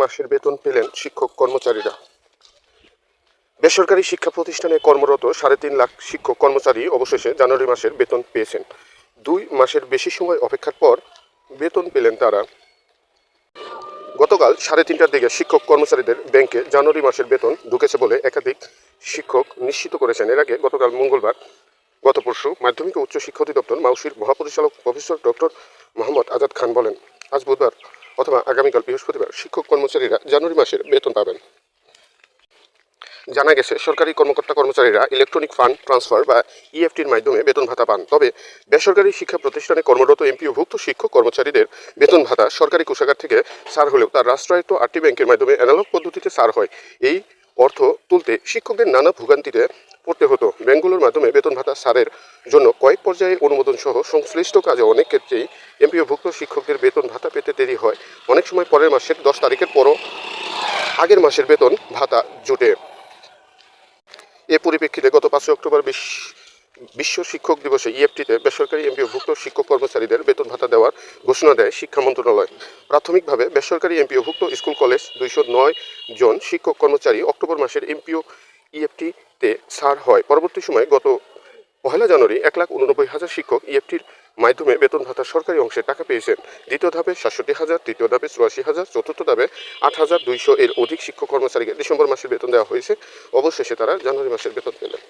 মাসের বেতন পেলেন শিক্ষক কর্মচারীরা। বেসরকারি শিক্ষা প্রতিষ্ঠানে কর্মরত সাড়ে তিন লাখ শিক্ষক কর্মচারী অবশেষে জানুয়ারি মাসের বেতন পেয়েছেন। দুই মাসের বেশি সময় অপেক্ষার পর বেতন পেলেন তারা। গতকাল সাড়ে তিনটার দিকে শিক্ষক কর্মচারীদের ব্যাংকে জানুয়ারি মাসের বেতন ঢুকেছে বলে একাধিক শিক্ষক নিশ্চিত করেছেন। এর আগে গতকাল মঙ্গলবার গত পরশু মাধ্যমিক ও উচ্চ শিক্ষা অধিদপ্তর মাউসির মহাপরিচালক প্রফেসর ডক্টর মোহাম্মদ আজাদ খান বলেন, আজ বুধবার অথবা আগামীকাল বৃহস্পতিবার শিক্ষক কর্মচারীরা জানুয়ারি মাসের বেতন পাবেন। জানা গেছে, সরকারি কর্মকর্তা কর্মচারীরা ইলেকট্রনিক ফান্ড ট্রান্সফার বা ইএফটির মাধ্যমে বেতন ভাতা পান। তবে বেসরকারি শিক্ষা প্রতিষ্ঠানে কর্মরত এমপিওভুক্ত শিক্ষক কর্মচারীদের বেতন ভাতা সরকারি কোষাগার থেকে ছাড় হলেও তার রাষ্ট্রায়ত্ত আটটি ব্যাংকের মাধ্যমে অ্যানালগ পদ্ধতিতে ছাড় হয়। এই অর্থ তুলতে শিক্ষকদের নানা ভোগান্তিতে পড়তে হতো। ব্যাংকগুলোর মাধ্যমে বেতন ভাতা সারের জন্য কয়েক পর্যায়ে অনুমোদন সহ সংশ্লিষ্ট কাজে অনেক ক্ষেত্রেই এমপিওভুক্ত শিক্ষকদের বেতন ভাতা পেতে দেরি হয়। অনেক সময় পরের মাসের দশ তারিখের পরও আগের মাসের বেতন ভাতা জোটে। এ পরিপ্রেক্ষিতে গত পাঁচই অক্টোবর বিশ- বিশ্ব শিক্ষক দিবসে ইএফটিতে বেসরকারি এমপিওভুক্ত শিক্ষক কর্মচারীদের বেতন ভাতা দেওয়ার ঘোষণা দেয় শিক্ষা মন্ত্রণালয়। প্রাথমিকভাবে বেসরকারি এমপিওভুক্ত স্কুল কলেজ দুইশো নয় জন শিক্ষক কর্মচারী অক্টোবর মাসের এমপিও ইএফটিতে ছাড় হয়। পরবর্তী সময়ে গত পহেলা জানুয়ারি এক লাখ উননব্বই হাজার শিক্ষক ইএফটির মাধ্যমে বেতন ভাতা সরকারি অংশে টাকা পেয়েছেন। দ্বিতীয় ধাপে সাতষট্টি হাজার, তৃতীয় ধাপে চুরাশি হাজার, চতুর্থ ধাপে আট হাজার দুইশো এর অধিক শিক্ষক কর্মচারীকে ডিসেম্বর মাসের বেতন দেওয়া হয়েছে। অবশেষে তারা জানুয়ারি মাসের বেতন পেলেন।